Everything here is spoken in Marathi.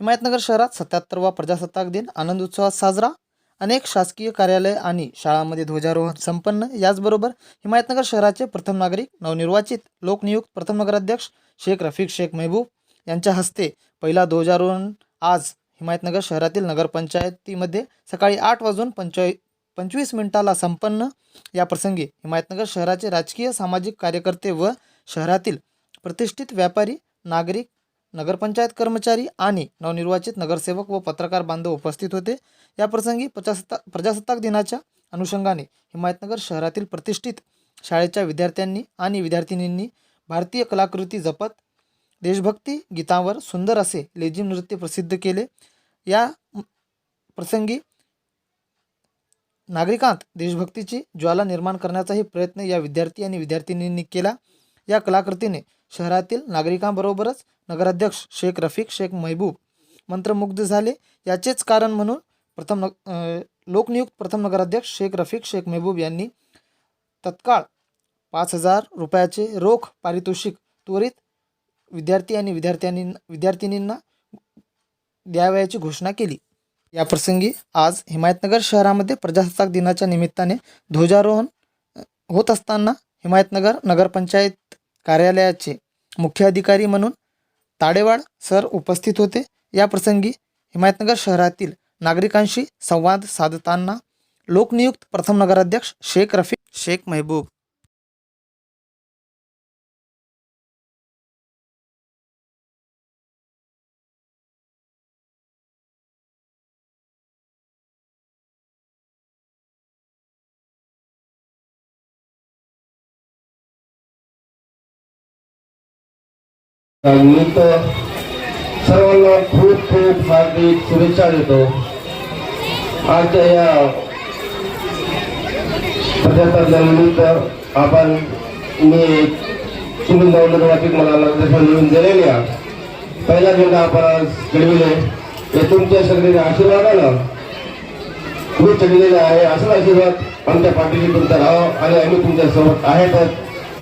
हिमायतनगर शहरात सत्याहत्तरवा प्रजासत्ताक दिन आनंद उत्सवात साजरा. अनेक शासकीय कार्यालय आणि शाळांमध्ये ध्वजारोहण संपन्न. याचबरोबर हिमायतनगर शहराचे प्रथम नागरिक नवनिर्वाचित लोकनियुक्त प्रथम नगराध्यक्ष शेख रफीक शेख मेहबूब यांच्या हस्ते पहिला ध्वजारोहण आज हिमायतनगर शहरातील नगरपंचायतीमध्ये सकाळी आठ वाजून पंचाळी पंचवीस मिनिटाला संपन्न. या प्रसंगी हिमायतनगर शहराचे राजकीय सामाजिक कार्यकर्ते व शहरातील प्रतिष्ठित व्यापारी नागरिक नगरपंचायत कर्मचारी आणि नवनिर्वाचित नगरसेवक व पत्रकार बांधव उपस्थित होते. या प्रसंगी प्रजासत्ताक प्रजासत्ताक दिनाच्या अनुषंगाने हिमायतनगर शहरातील प्रतिष्ठित शाळेच्या विद्यार्थ्यांनी आणि विद्यार्थिनींनी भारतीय कलाकृती जपत देशभक्ती गीतावर सुंदर असे लेझिम नृत्य प्रसिद्ध केले. या प्रसंगी नागरिकांत देशभक्तीची ज्वाला निर्माण करण्याचाही प्रयत्न या विद्यार्थी आणि विद्यार्थिनींनी केला. या कलाकृतीने शहरातील नागरिकांबरोबरच नगराध्यक्ष शेख रफिक शेख महबूब मंत्रमुग्ध झाले. याचेच कारण म्हणून प्रथम नग लोकनियुक्त प्रथम नगराध्यक्ष शेख रफिक शेख महबूब यांनी तत्काळ पाच हजार रुपयाचे रोख पारितोषिक त्वरित विद्यार्थी आणि विद्यार्थ्यांनी विद्यार्थिनींना द्यावयाची घोषणा केली. या प्रसंगी आज हिमायतनगर शहरामध्ये प्रजासत्ताक दिनाच्या निमित्ताने ध्वजारोहण होत असताना हिमायतनगर नगरपंचायत कार्यालयाचे मुख्य अधिकारी म्हणून ताडेवाड सर उपस्थित होते. या प्रसंगी हिमायतनगर शहरातील नागरिकांशी संवाद साधताना लोकनियुक्त प्रथम नगराध्यक्ष शेख रफी शेख महबूब मी सर्वांना खूप खूप हार्दिक शुभेच्छा देतो. आजच्या या प्रजासत्ताक आपण मी सुनील नवनिर्वाचित मला मार्गदर्शन निवडून दिलेल्या पहिला झेंडा आपण आज घडविले. हे तुमच्या सगळ्यांच्या आशीर्वादानं तुम्ही चढलेला आहे. असा आशीर्वाद आमच्या पाठीशी तुमचा राहा आणि आम्ही तुमच्यासोबत आहेतच.